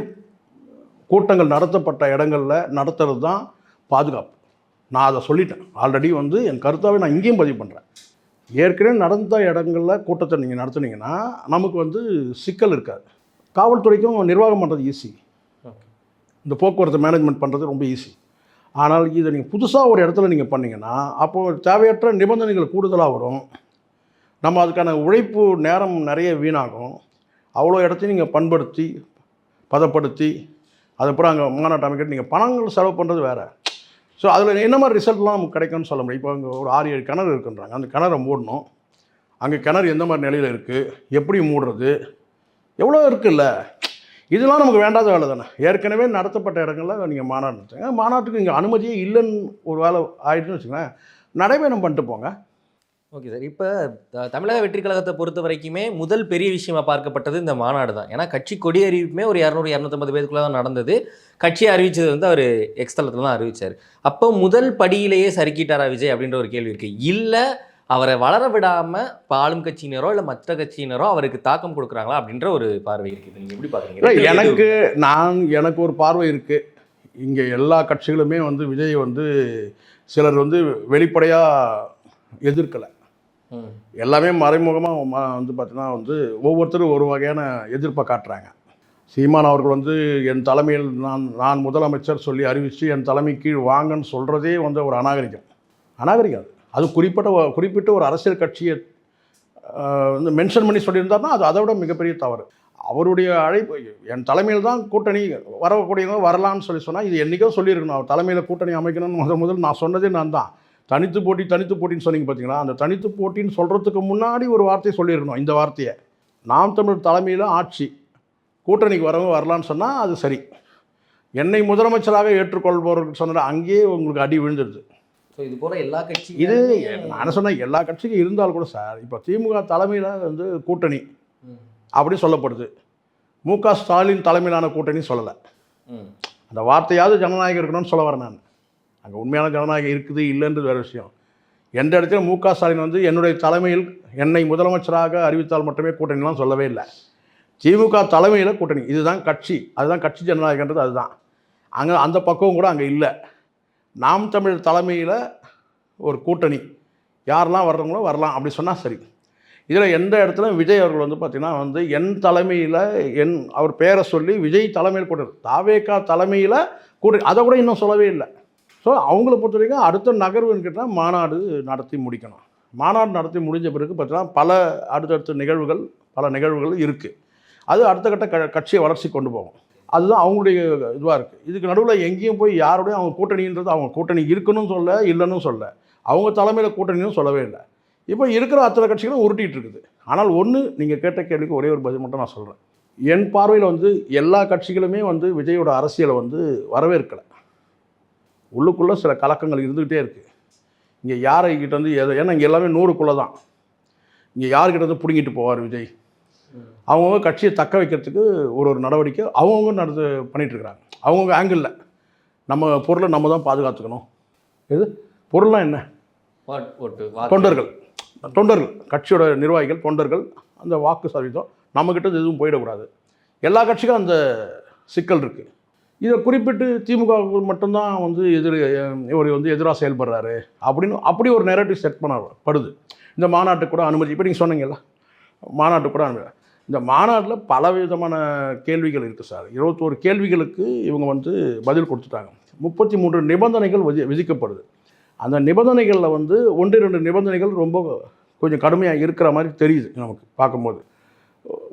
கூட்டங்கள் நடத்தப்பட்ட இடங்களில் நடத்துறது தான் பாதுகாப்பு. நான் அதை சொல்லிட்டேன். ஆல்ரெடி வந்து என் கருத்தாவே நான் இங்கேயும் பதிவு பண்ணுறேன் ஏற்கனவே நடந்த இடங்களில் கூட்டத்தை நீங்கள் நடத்துனீங்கன்னா நமக்கு வந்து சிக்கல் இருக்காது. காவல்துறைக்கும் நிர்வாகம் பண்ணுறது ஈஸி ஓகே. இந்த போக்குவரத்து மேனேஜ்மெண்ட் பண்ணுறது ரொம்ப ஈஸி ஆனால் இதை நீங்கள் புதுசாக ஒரு இடத்துல நீங்கள் பண்ணீங்கன்னா அப்போது தேவையற்ற நிபந்தனைகள் கூடுதலாக வரும். நம்ம அதுக்கான உழைப்பு நேரம் நிறைய வீணாகும். அவ்வளோ இடத்தையும் நீங்கள் பண்படுத்தி பதப்படுத்தி அதுக்கப்புறம் அங்கே மாநாட்டம் அமைக்கிட்டு நீங்கள் பணங்கள் செலவு பண்ணுறது வேறு. ஸோ அதில் என்ன மாதிரி ரிசல்ட்லாம் நமக்கு கிடைக்கும்னு சொல்ல முடியும்? இப்போ அங்கே ஒரு ஆறு ஏழு கிணறு இருக்குன்றாங்க. அந்த கிணறை மூடணும். அங்கே கிணறு எந்த மாதிரி நிலையில் இருக்குது எப்படி மூடுறது? எவ்வளோ இருக்குல்ல? இதெல்லாம் நமக்கு வேண்டாத வேலை தானே. ஏற்கனவே நடத்தப்பட்ட இடங்களில் நீங்கள் மாநாடு நடத்துங்க. மாநாட்டுக்கு இங்கே அனுமதியே இல்லைன்னு ஒரு வேலை ஆயிடுச்சுன்னு வச்சுக்கோங்களேன். நடைபயணம் பண்ணிட்டு போங்க. Okay sir. இப்போ த- தமிழக வெற்றி கழகத்தை பொறுத்த வரைக்குமே முதல் பெரிய விஷயமா பார்க்கப்பட்டது இந்த மாநாடு தான். ஏன்னா கட்சி கொடி அறிவிப்புமே ஒரு இரநூறு இரநூத்தம்பது பேருக்குள்ள தான் நடந்தது. கட்சி அறிவிச்சது வந்து அவர் எக்ஸ்தலத்தில் தான் அறிவிச்சார். அப்போ முதல் படியிலேயே சறுக்கிட்டாரா விஜய் அப்படின்ற ஒரு கேள்வி இருக்கு. இல்லை அவரை வளர விடாம இப்போ ஆளும் கட்சியினரோ இல்லை மற்ற கட்சியினரோ அவருக்கு தாக்கம் கொடுக்குறாங்களா அப்படின்ற ஒரு பார்வை இருக்குது நீங்கள் எப்படி பார்க்குறீங்க? எனக்கு நான் எனக்கு ஒரு பார்வை இருக்குது இங்கே எல்லா கட்சிகளுமே வந்து விஜய் வந்து சிலர் வந்து வெளிப்படையாக எதிர்க்கலை. எல்லாமே மறைமுகமாக வந்து பார்த்தீங்கன்னா வந்து ஒவ்வொருத்தரும் ஒரு வகையான எதிர்ப்பை காட்டுறாங்க. சீமான் அவர்கள் வந்து என் தலைமையில் நான் நான் முதலமைச்சர் சொல்லி அறிவித்து என் தலைமை கீழ் வாங்கன்னு சொல்கிறதே வந்து ஒரு அநாகரிகம். அநாகரிகம் அது. குறிப்பிட்ட குறிப்பிட்ட ஒரு அரசியல் கட்சியை வந்து மென்ஷன் பண்ணி சொல்லியிருந்தார்னா அது அதை விட மிகப்பெரிய தவறு. அவருடைய அழைப்பு என் தலைமையில் தான் கூட்டணி வரக்கூடியவங்க வரலான்னு சொல்லி சொன்னால் இது என்றைக்கோ சொல்லியிருக்கணும். அவர் தலைமையில் கூட்டணி அமைக்கணும்னு முதல் முதல் நான் சொன்னதே நான் தான். தனித்து போட்டி தனித்து போட்டின்னு சொன்னீங்க பார்த்தீங்களா? அந்த தனித்து போட்டின்னு சொல்கிறதுக்கு முன்னாடி ஒரு வார்த்தையை சொல்லியிருக்கணும் இந்த வார்த்தையை. நாம் தமிழ் தலைமையில் ஆட்சி. கூட்டணிக்கு வரவங்க வரலான்னு சொன்னால் அது சரி. என்னை முதலமைச்சராக ஏற்றுக்கொள்பவர்கள் சொன்ன அங்கேயே உங்களுக்கு அடி விழுந்துருது. ஸோ இது போல எல்லா கட்சி இது நான் சொன்னேன் எல்லா கட்சிக்கும் இருந்தால் கூட சார் இப்போ திமுக தலைமையில் வந்து கூட்டணி அப்படி சொல்லப்படுது. மு க ஸ்டாலின் தலைமையிலான கூட்டணி சொல்லலை. அந்த வார்த்தையாவது ஜனநாயகம் இருக்கணும்னு சொல்ல வரேன் நான். அங்கே உண்மையான ஜனநாயகம் இருக்குது இல்லைன்றது வேறு விஷயம். எந்த இடத்துல மு க ஸ்டாலின் வந்து என்னுடைய தலைமையில் என்னை முதலமைச்சராக அறிவித்தால் மட்டுமே கூட்டணிலாம் சொல்லவே இல்லை. திமுக தலைமையில் கூட்டணி. இதுதான் கட்சி. அதுதான் கட்சி ஜனநாயகன்றது அதுதான். அங்கே அந்த பக்குவம் கூட அங்கே இல்லை. நாம் தமிழ் தலைமையில் ஒரு கூட்டணி. யாரெல்லாம் வர்றவங்களோ வரலாம். அப்படி சொன்னால் சரி. இதில் எந்த இடத்துல விஜய் அவர்கள் வந்து பார்த்திங்கன்னா வந்து என் தலைமையில் என் அவர் பேரை சொல்லி விஜய் தலைமையில் கூட்டணி. தாவேக்கா தலைமையில் கூட்டணி. அதை கூட இன்னும் சொல்லவே இல்லை. ஸோ அவங்கள பொறுத்த வரைக்கும் அடுத்த நகர்வுன்னு கேட்டால் மாநாடு நடத்தி முடிக்கணும். மாநாடு நடத்தி முடிஞ்ச பிறகு பார்த்தீங்கன்னா பல அடுத்தடுத்த நிகழ்வுகள் பல நிகழ்வுகள் இருக்குது அது அடுத்த கட்ட க கட்சியை வளர்ச்சி கொண்டு போகும். அதுதான் அவங்களுடைய இதுவாக இருக்குது இதுக்கு நடுவில் எங்கேயும் போய் யாரோடையும் அவங்க கூட்டணின்றது அவங்க கூட்டணி இருக்கணும்னு சொல்ல இல்லைன்னு சொல்ல. அவங்க தலைமையில் கூட்டணியும் சொல்லவே இல்லை. இப்போ இருக்கிற அத்தனை கட்சிகளும் உருட்டிகிட்டு இருக்குது. ஆனால் ஒன்று நீங்கள் கேட்ட கேள்விக்கு ஒரே ஒரு பதில் மட்டும் நான் சொல்கிறேன் என் பார்வையில் வந்து எல்லா கட்சிகளுமே வந்து விஜயோட அரசியலை வந்து வரவேற்கலை. உள்ளுக்குள்ளே சில கலக்கங்கள் இருந்துக்கிட்டே இருக்குது இங்கே யாரை கிட்ட வந்து எதை ஏன்னா இங்கே எல்லாமே நூறுக்குள்ளே தான். இங்கே யார்கிட்ட வந்து பிடுங்கிட்டு போவார் விஜய்? அவங்கவுங்க கட்சியை தக்க வைக்கிறதுக்கு ஒரு ஒரு நடவடிக்கை அவங்கவுங்க நடந்து பண்ணிகிட்ருக்குறாங்க அவங்கவுங்க ஆங்கிளில் நம்ம பொருளை நம்ம தான் பாதுகாத்துக்கணும். எது? பொருள்லாம் என்ன. தொண்டர்கள். தொண்டர்கள். கட்சியோட நிர்வாகிகள் தொண்டர்கள் அந்த வாக்கு சதவீதம் நம்மக்கிட்ட எதுவும் போயிடக்கூடாது. எல்லா கட்சிக்கும் அந்த சிக்கல் இருக்குது இதை குறிப்பிட்டு திமுக மட்டும்தான் வந்து எதிர் இவர் வந்து எதிராக செயல்படுறாரு அப்படின்னு அப்படி ஒரு நெரட்டிவ் செட் பண்ணப்படுது இந்த மாநாட்டுக்கு கூட அனுமதி இப்போ நீங்கள் சொன்னீங்கல்ல மாநாட்டுக்கு கூட அனுமதி. இந்த மாநாட்டில் பல விதமான கேள்விகள் இருக்குது சார். இருபத்தோரு கேள்விகளுக்கு இவங்க வந்து பதில் கொடுத்துட்டாங்க. முப்பத்தி மூன்று நிபந்தனைகள் விதி விதிக்கப்படுது. அந்த நிபந்தனைகளில் வந்து ஒன்று ரெண்டு நிபந்தனைகள் ரொம்ப கொஞ்சம் கடுமையாக இருக்கிற மாதிரி தெரியுது நமக்கு பார்க்கும்போது.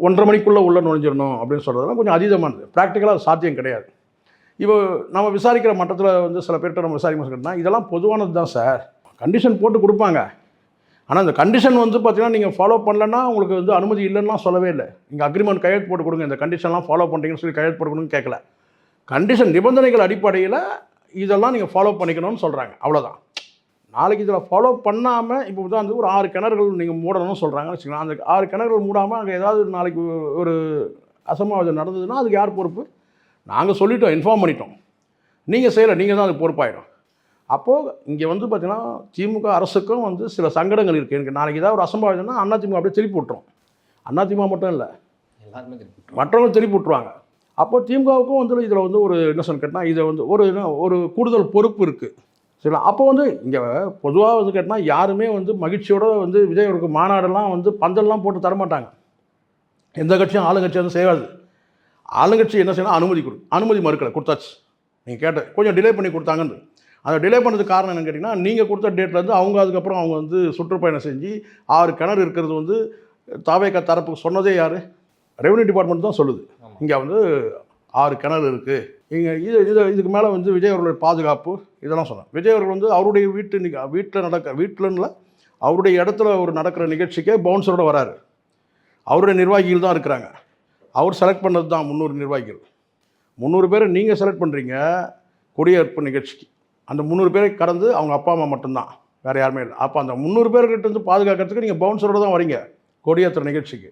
ஒன்றரை மணிக்குள்ளே உள்ளே நுழைஞ்சிடணும் அப்படின்னு சொல்கிறதுலாம் கொஞ்சம் அதீதமானது. ப்ராக்டிக்கலாக சாத்தியம் கிடையாது. இப்போ நம்ம விசாரிக்கிற மட்டத்தில் வந்து சில பேர்கிட்ட நம்ம விசாரிக்க கேட்டால் இதெல்லாம் பொதுவானது தான் சார். கண்டிஷன் போட்டு கொடுப்பாங்க. ஆனால் இந்த கண்டிஷன் வந்து பார்த்தீங்கன்னா நீங்கள் ஃபாலோ பண்ணலன்னா உங்களுக்கு வந்து அனுமதி இல்லைன்னா சொல்லவே இல்லை. நீங்கள் அக்ரிமெண்ட் கையெழுத்து போட்டு கொடுங்க. இந்த கண்டிஷன்லாம் ஃபாலோ பண்ணுறீங்கன்னு சொல்லி கையெழுத்து போட்டு கொடுங்கன்னு கேட்கல கண்டிஷன் நிபந்தனைகள் அடிப்படையில் இதெல்லாம் நீங்கள் ஃபாலோ பண்ணிக்கணும்னு சொல்கிறாங்க அவ்வளோதான் நாளைக்கு இதில் ஃபாலோ பண்ணாமல் இப்போ உதாரணத்துக்கு ஒரு ஆறு கிணறுகள் நீங்கள் மூடணும்னு சொல்கிறாங்கன்னு வச்சுக்கலாம் அந்த ஆறு கிணறுகள் மூடாமல் அங்கே ஏதாவது நாளைக்கு ஒரு அசம்பாவிதம் நடந்ததுன்னா அதுக்கு யார் பொறுப்பு? நாங்கள் சொல்லிட்டோம் இன்ஃபார்ம் பண்ணிட்டோம். நீங்கள் செய்யலை நீங்கள் தான் அது பொறுப்பாயிடும். அப்போது இங்கே வந்து பார்த்தீங்கன்னா திமுக அரசுக்கும் வந்து சில சங்கடங்கள் இருக்குது எனக்கு நாளைக்கு ஏதாவது ஒரு அசம்பாவிதம்னா அண்ணா திமுக அப்படியே திருப்பி விட்டுரும். அண்ணா திமுக மட்டும் இல்லை எல்லாருமே திருப்பி மற்றவங்க திருப்பி விட்ருவாங்க அப்போ திமுகவுக்கும் வந்து இதில் வந்து ஒரு என்ன சொல்ல கேட்டால் இதை வந்து ஒரு ஒரு கூடுதல் பொறுப்பு இருக்குது சரிங்களா? அப்போ வந்து இங்கே பொதுவாக வந்து கேட்டால் யாருமே வந்து மகிழ்ச்சியோட வந்து விஜய் அவருக்கு மாநாடெல்லாம் வந்து பந்தல்லாம் போட்டு தரமாட்டாங்க. எந்த கட்சியும் ஆளுங்கட்சி வந்து செய்யாது. ஆளுங்கட்சி என்ன செய்யணும்? அனுமதி கொடு. அனுமதி மறுக்கலை. கொடுத்தாச்சு. நீங்கள் கேட்ட கொஞ்சம் டிலே பண்ணி கொடுத்தாங்கன்னு. அந்த டிலே பண்ணதுக்கு காரணம் என்னன்னு கேட்டிங்கன்னா நீங்கள் கொடுத்த டேட்லேருந்து அவங்க அதுக்கப்புறம் அவங்க வந்து சுற்றுப்பயணம் செஞ்சு ஆறு கிணறு இருக்கிறது வந்து தாவேக்கா தரப்புக்கு சொன்னதே யார்? ரெவன்யூ டிபார்ட்மெண்ட் தான் சொல்லுது. இங்கே வந்து ஆறு கிணறு இருக்குது இங்கே இது இது இதுக்கு மேலே வந்து விஜய் அவர்களுடைய பாதுகாப்பு இதெல்லாம் சொன்னேன் விஜய் அவர்கள் வந்து அவருடைய வீட்டு நிக வீட்டில் நடக்க வீட்டில்ல அவருடைய இடத்துல ஒரு நடக்கிற நிகழ்ச்சிக்கே பவுன்சரோட வராரு. அவருடைய நிர்வாகிகள் தான் இருக்கிறாங்க. அவர் செலக்ட் பண்ணது தான் முந்நூறு நிர்வாகிகள். முந்நூறு பேரை நீங்கள் செலக்ட் பண்ணுறீங்க கொடியேற்பு நிகழ்ச்சிக்கு. அந்த முந்நூறு பேரை கடந்து அவங்க அப்பா அம்மா மட்டும்தான். வேறு யாருமே இல்லை. அப்போ அந்த முந்நூறு பேர்கிட்டருந்து பாதுகாக்கிறதுக்கு நீங்கள் பவுன்சரோடு தான் வரீங்க கொடியேற்ற நிகழ்ச்சிக்கு.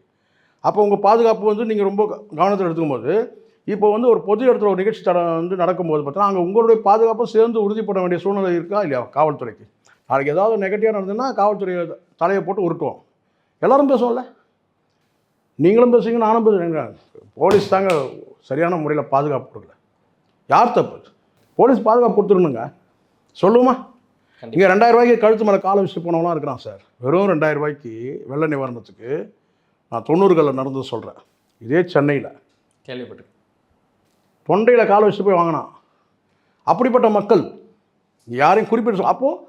அப்போ உங்கள் பாதுகாப்பு வந்து நீங்கள் ரொம்ப கவனத்தில் எடுத்துக்கும்போது இப்போ வந்து ஒரு பொது இடத்துல ஒரு நிகழ்ச்சி தட வந்து நடக்கும்போது பார்த்தீங்கன்னா அங்கே உங்களுடைய பாதுகாப்பும் சேர்ந்து உறுதிப்பட வேண்டிய சூழ்நிலை இருக்கா இல்லையா காவல்துறைக்கு? நாளைக்கு ஏதாவது நெகட்டிவாக நடந்ததுன்னா காவல்துறையை தலையை போட்டு உருட்டுவோம். எல்லோரும் பேசுவோம்ல? நீங்களும் பேசுவீங்க நானும் பேசுகிறேங்க போலீஸ் தாங்க சரியான முறையில் பாதுகாப்பு கொடுக்கல. யார் தப்பு? போலீஸ் பாதுகாப்பு கொடுத்துருணுங்க சொல்லுமா. இங்கே ரெண்டாயிரம் ரூபாய்க்கு கழுத்து மேலே காலை வச்சுட்டு போனவங்களாம் இருக்கிறான் சார். வெறும் ரெண்டாயிரம் ரூபாய்க்கு வெள்ள நிவாரணத்துக்கு நான் தொண்ணூறுகளில் நடந்தது சொல்கிறேன் இதே சென்னையில். கேள்விப்பட்டு தொண்டையில் காலை வச்சுட்டு போய் வாங்கினான். அப்படிப்பட்ட மக்கள் யாரையும் குறிப்பிட்டு அப்போது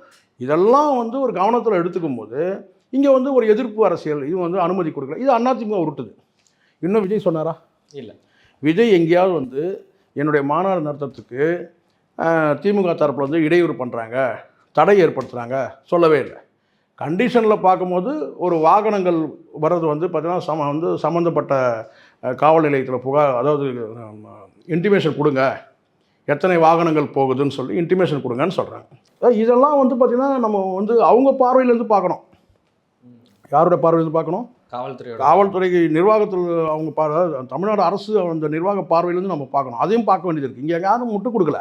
இதெல்லாம் வந்து ஒரு கவனத்தில் எடுத்துக்கும் போது இங்கே வந்து ஒரு எதிர்ப்பு அரசியல் இது வந்து அனுமதி கொடுக்கல. இது அதிமுக உருட்டுது. இன்னும் விஜய் சொன்னாரா? இல்லை. விஜய் எங்கேயாவது வந்து என்னுடைய மாநாடு நடத்துறதுக்கு திமுக தரப்பில் வந்து இடையூறு பண்ணுறாங்க தடை ஏற்படுத்துகிறாங்க சொல்லவே இல்லை. கண்டிஷனில் பார்க்கும்போது ஒரு வாகனங்கள் வர்றது வந்து பார்த்தீங்கன்னா சம வந்து சம்மந்தப்பட்ட காவல் நிலையத்தில் புகார் அதாவது இன்டிமேஷன் கொடுங்க. எத்தனை வாகனங்கள் போகுதுன்னு சொல்லி இன்டிமேஷன் கொடுங்கன்னு சொல்கிறாங்க இதெல்லாம் வந்து பார்த்திங்கன்னா நம்ம வந்து அவங்க பார்வையிலேருந்து பார்க்கணும். யாரோட பார்வையிலேருந்து பார்க்கணும்? காவல்துறையோட. காவல்துறை நிர்வாகத்தில் அவங்க பா அதாவது தமிழ்நாடு அரசு அந்த நிர்வாக பார்வையிலேருந்து நம்ம பார்க்கணும். அதையும் பார்க்க வேண்டியது இருக்குது இங்கே யாரும் முட்டு கொடுக்கல.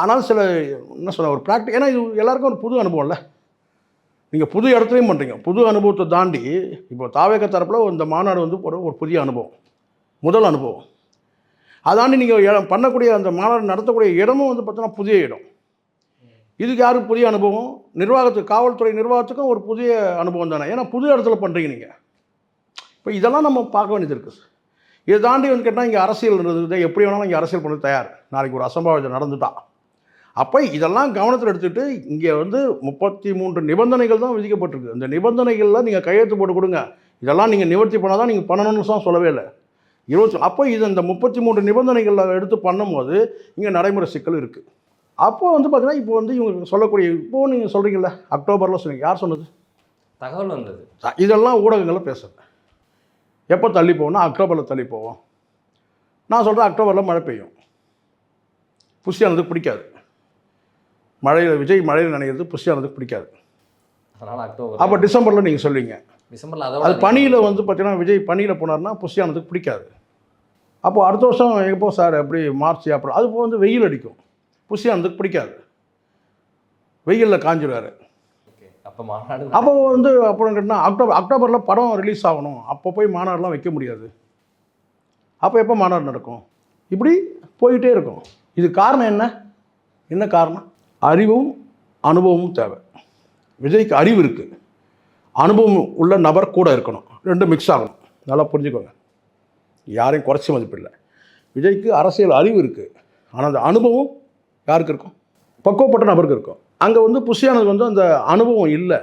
ஆனால் சில என்ன சொல்ல ஒரு ப்ராக்டி ஏன்னா இது எல்லாருக்கும் ஒரு புது அனுபவம்ல நீங்கள் புது இடத்துலையும் பண்ணுறீங்க புது அனுபவத்தை தாண்டி இப்போ தாவேக தரப்பில் இந்த மாநாடு வந்து ஒரு ஒரு புதிய அனுபவம். முதல் அனுபவம். அதாண்டி நீங்கள் பண்ணக்கூடிய அந்த மாநாடு நடத்தக்கூடிய இடமும் வந்து பார்த்தீங்கன்னா புதிய இடம். இதுக்கு யாருக்கு புதிய அனுபவம்? நிர்வாகத்துக்கு காவல்துறை நிர்வாகத்துக்கும் ஒரு புதிய அனுபவம் தானே. ஏன்னா புது இடத்துல பண்ணுறீங்க நீங்கள் இப்போ இதெல்லாம் நம்ம பார்க்க வேண்டியது இருக்குது இதை தாண்டி வந்து கேட்டால் இங்கே அரசியல் இருந்தது எப்படி வேணாலும் இங்கே அரசியல் பண்ண தயார். நாளைக்கு ஒரு அசம்பாவிதம் நடந்துட்டா. அப்போ இதெல்லாம் கவனத்தில் எடுத்துகிட்டு இங்கே வந்து முப்பத்தி மூன்று நிபந்தனைகள் தான் விதிக்கப்பட்டிருக்கு. இந்த நிபந்தனைகளில் நீங்கள் கையெழுத்து போட்டு கொடுங்க. இதெல்லாம் நீங்கள் நிவர்த்தி பண்ணால் தான் நீங்கள் பண்ணணும்னு தான் சொல்லவே இல்லை. இருபத்தி அப்போ இது இந்த முப்பத்தி மூன்று நிபந்தனைகளில் எடுத்து பண்ணும்போது இங்கே நடைமுறை சிக்கல் இருக்குது அப்போ வந்து பார்த்தீங்கன்னா இப்போ வந்து இவங்க சொல்லக்கூடிய இப்போ நீங்கள் சொல்கிறீங்களே அக்டோபரில் சொன்னீங்க. யார் சொன்னது? தகவல் வந்தது. இதெல்லாம் ஊடகங்களில் பேசுகிறேன் எப்போ தள்ளி போவோம்னா அக்டோபரில் தள்ளி போவோம். நான் சொல்கிறேன் அக்டோபரில் மழை பெய்யும். புஷியானதுக்கு பிடிக்காது. மழையில் விஜய் மழையில் நினைக்கிறது புஷியானதுக்கு பிடிக்காது. அதனால அக்டோபர் அப்போ டிசம்பரில் நீங்கள் சொல்லுவீங்க டிசம்பர்ல அது பனியில் வந்து பார்த்தீங்கன்னா விஜய் பனியில் போனார்னா புஷியானதுக்கு பிடிக்காது. அப்போ அடுத்த வருஷம் எப்போ சார் எப்படி மார்ச் ஏப்ரல் அது வந்து வெயில் அடிக்கும். புஷியானதுக்கு பிடிக்காது. வெயிலில் காஞ்சிடுவார் அப்ப மாநாடு அப்போ வந்து அப்புறம் கேட்டால் அக்டோபர் அக்டோபரில் படம் ரிலீஸ் ஆகணும். அப்போ போய் மாநாடுலாம் வைக்க முடியாது. அப்போ எப்போ மாநாடு நடக்கும்? இப்படி போயிட்டே இருக்கும். இது காரணம் என்ன? என்ன காரணம்? அறிவும் அனுபவமும் தேவை. விஜய்க்கு அறிவு இருக்குது அனுபவம் உள்ள நபர் கூட இருக்கணும். ரெண்டும் மிக்ஸ் ஆகணும். நல்லா புரிஞ்சுக்கோங்க. யாரையும் குறைச்சி மதிப்பில்லை விஜய்க்கு அரசியல் அறிவு இருக்குது ஆனால் அந்த அனுபவம் யாருக்கு இருக்கும்? பக்குவப்பட்ட நபருக்கு இருக்கும். அங்கே வந்து புஷியானது வந்து அந்த அனுபவம் இல்லை.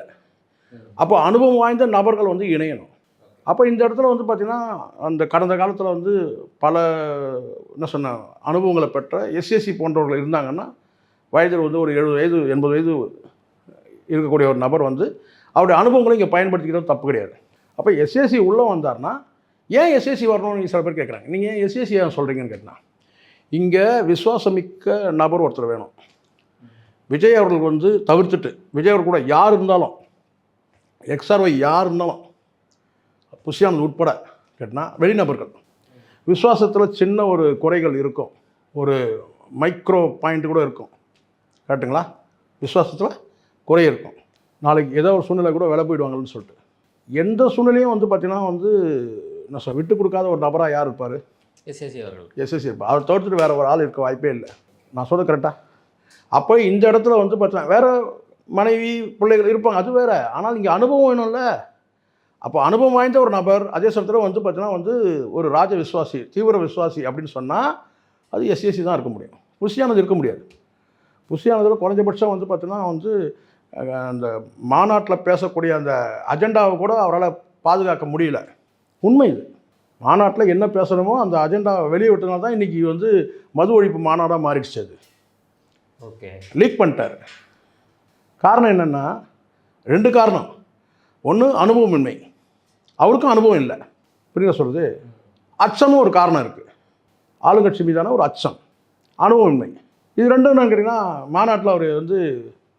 அப்போ அனுபவம் வாய்ந்த நபர்கள் வந்து இணையணும். அப்போ இந்த இடத்துல வந்து பார்த்திங்கன்னா அந்த கடந்த காலத்தில் வந்து பல என்ன சொன்ன அனுபவங்களை பெற்ற எஸ்எஸ்சி போன்றவர்கள் இருந்தாங்கன்னா வயதில் வந்து ஒரு எழுபது வயது எண்பது வயது இருக்கக்கூடிய ஒரு நபர் வந்து அவருடைய அனுபவங்களை இங்கே பயன்படுத்திக்கிறது தப்பு கிடையாது. அப்போ எஸ்எஸ்சி உள்ளே வந்தார்னா ஏன் எஸ்எஸ்சி வரணும்னு சில பேர் கேட்குறாங்க நீங்கள் ஏன் எஸ்எஸ்சி ஏன் சொல்கிறீங்கன்னு கேட்டால் இங்கே விசுவாசமிக்க நபர் ஒருத்தர் வேணும். விஜய் அவர்கள் வந்து தவிர்த்துட்டு விஜய் அவர் கூட யார் இருந்தாலும் எக்ஸ்ஆர்ஒய் யார் இருந்தாலும் புஷியானது உட்பட கேட்டால் வெளிநபர்கள். விசுவாசத்தில் சின்ன ஒரு குறைகள் இருக்கும். ஒரு மைக்ரோ பாயிண்ட் கூட இருக்கும். கரெக்டுங்களா விசுவாசத்தில் குறை இருக்கும். நாளைக்கு ஏதோ ஒரு சூழ்நிலை கூட விலை போயிடுவாங்கன்னு சொல்லிட்டு. எந்த சூழ்நிலையும் வந்து பார்த்திங்கன்னா வந்து என்ன விட்டு கொடுக்காத ஒரு நபராக யார் இருப்பார்? எஸ்எஸ்சி அவர்கள். எஸ்எஸ்சி அவர் தோற்றுட்டு வேறு ஒரு ஆள் இருக்க வாய்ப்பே இல்லை. நான் சொல்ல கரெக்டாக அப்போ இந்த இடத்துல வந்து பார்த்தீங்கன்னா வேறு மனைவி பிள்ளைகள் இருப்பாங்க. அது வேறு. ஆனால் இங்கே அனுபவம் வேணும்ல. அப்போ அனுபவம் வாய்ந்த ஒரு நபர் அதே சமயத்தில் வந்து பார்த்தீங்கன்னா வந்து ஒரு ராஜ விஸ்வாசி தீவிர விஸ்வாசி அப்படின்னு சொன்னால் அது எஸ்எஸ்சி தான் இருக்க முடியும். புஷியானது இருக்க முடியாது. புஷியானதில் குறைஞ்சபட்சம் வந்து பார்த்தீங்கன்னா வந்து அந்த மாநாட்டில் பேசக்கூடிய அந்த அஜெண்டாவை கூட அவரால் பாதுகாக்க முடியல. உண்மை இது. மாநாட்டில் என்ன பேசணுமோ அந்த அஜெண்டாவை வெளியே விட்டனால தான் இன்றைக்கி வந்து மது ஒழிப்பு மாநாடாக மாறிடுச்சு அது. ஓகே. லீக் பண்ணிட்டார். காரணம் என்னென்னா ரெண்டு காரணம். ஒன்று அனுபவமின்மை. அவருக்கும் அனுபவம் இல்லை. புரியுதா சொல்கிறது அச்சமும் ஒரு காரணம் இருக்குது ஆளுங்கட்சி மீதான ஒரு அச்சம். அனுபவமின்மை. இது ரெண்டும் என்னன்னு கேட்டிங்கன்னா மாநாட்டில் அவர் வந்து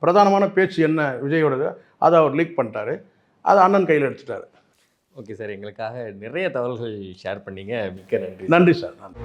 பிரதானமான பேச்சு என்ன விஜயோடது அதை அவர் லீக் பண்ணிட்டாரு. அதை அண்ணன் கையில் எடுத்துட்டாரு. Okay sir. எங்களுக்காக நிறைய தகவல்கள் ஷேர் பண்ணீங்க. மிக்க நன்றி நன்றி சார். நன்றி.